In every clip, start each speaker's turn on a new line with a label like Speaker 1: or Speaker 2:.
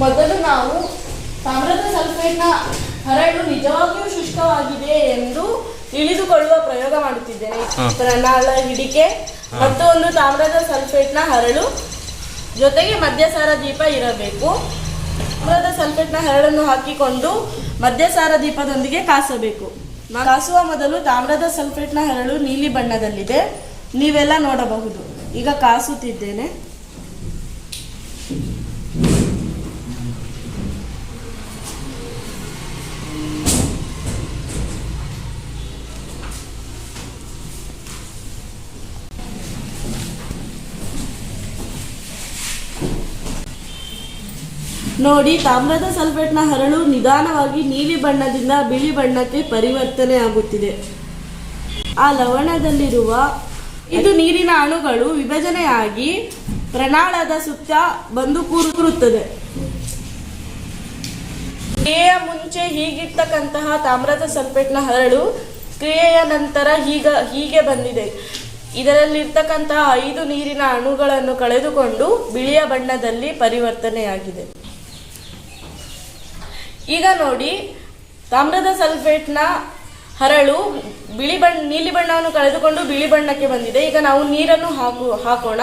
Speaker 1: ಮೊದಲು ನಾವು ತಾಮ್ರದ ಸಲ್ಫೇಟ್ನ ಹರಳು ನಿಜವಾಗಿಯೂ ಶುಷ್ಕವಾಗಿದೆ ಎಂದು ತಿಳಿದುಕೊಳ್ಳುವ ಪ್ರಯೋಗ ಮಾಡುತ್ತಿದ್ದೇನೆ. ಪ್ರಣಾಳ ಹಿಡಿಕೆ ಮತ್ತು ಒಂದು ತಾಮ್ರದ ಸಲ್ಫೇಟ್ನ ಹರಳು ಜೊತೆಗೆ ಮದ್ಯಸಾರ ದೀಪ ಇರಬೇಕು. ತಾಮ್ರದ ಸಲ್ಫೇಟ್ನ ಹರಳನ್ನು ಹಾಕಿಕೊಂಡು ಮದ್ಯಸಾರ ದೀಪದೊಂದಿಗೆ ಕಾಸಬೇಕು. ಕಾಸುವ ಮೊದಲು ತಾಮ್ರದ ಸಲ್ಫೇಟ್ನ ಹರಳು ನೀಲಿ ಬಣ್ಣದಲ್ಲಿದೆ. ನೀವೆಲ್ಲ ನೋಡಬಹುದು. ಈಗ ಕಾಸುತ್ತಿದ್ದೇನೆ. ನೋಡಿ, ತಾಮ್ರದ ಸಲ್ಫೇಟ್ನ ಹರಳು ನಿಧಾನವಾಗಿ ನೀಲಿ ಬಣ್ಣದಿಂದ ಬಿಳಿ ಬಣ್ಣಕ್ಕೆ ಪರಿವರ್ತನೆ ಆಗುತ್ತಿದೆ. ಆ ಲವಣದಲ್ಲಿರುವ ಇದು ನೀರಿನ ಅಣುಗಳು ವಿಭಜನೆಯಾಗಿ ಪ್ರಣಾಳದ ಸುತ್ತ ಬಂದು ಕೂರುತ್ತದೆ. ಕ್ರಿಯೆಯ ಮುಂಚೆ ಹೀಗಿರ್ತಕ್ಕಂತಹ ತಾಮ್ರದ ಸಲ್ಫೇಟ್ನ ಹರಳು ಕ್ರಿಯೆಯ ನಂತರ ಹೀಗ, ಹೀಗೆ ಬಂದಿದೆ. ಇದರಲ್ಲಿರ್ತಕ್ಕಂತಹ ಐದು ನೀರಿನ ಅಣುಗಳನ್ನು ಕಳೆದುಕೊಂಡು ಬಿಳಿಯ ಬಣ್ಣದಲ್ಲಿ ಪರಿವರ್ತನೆಯಾಗಿದೆ. ಈಗ ನೋಡಿ, ತಾಮ್ರದ ಸಲ್ಫೇಟ್ನ ಹರಳು ಬಿಳಿ ಬಣ್ಣ, ನೀಲಿ ಬಣ್ಣವನ್ನು ಕಳೆದುಕೊಂಡು ಬಿಳಿ ಬಣ್ಣಕ್ಕೆ ಬಂದಿದೆ. ಈಗ ನಾವು ನೀರನ್ನು ಹಾಕು, ಹಾಕೋಣ.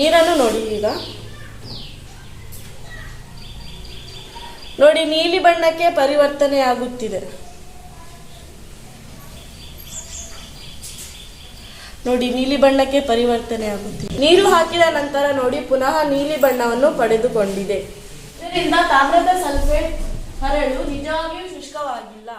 Speaker 1: ನೀರನ್ನು ನೋಡಿ ಈಗ. ನೋಡಿ, ನೀಲಿ ಬಣ್ಣಕ್ಕೆ ಪರಿವರ್ತನೆ ಆಗುತ್ತಿದೆ. ನೋಡಿ, ನೀಲಿ ಬಣ್ಣಕ್ಕೆ ಪರಿವರ್ತನೆ ಆಗುತ್ತಿದೆ. ನೀರು ಹಾಕಿದ ನಂತರ ನೋಡಿ, ಪುನಃ ನೀಲಿ ಬಣ್ಣವನ್ನು ಪಡೆದುಕೊಂಡಿದೆ. ಇದರಿಂದ ತಾಮ್ರದ ಸಲ್ಫೇಟ್ ಹರಳು ನಿಜವಾಗಿಯೂ ಶುಷ್ಕವಾಗಿಲ್ಲ.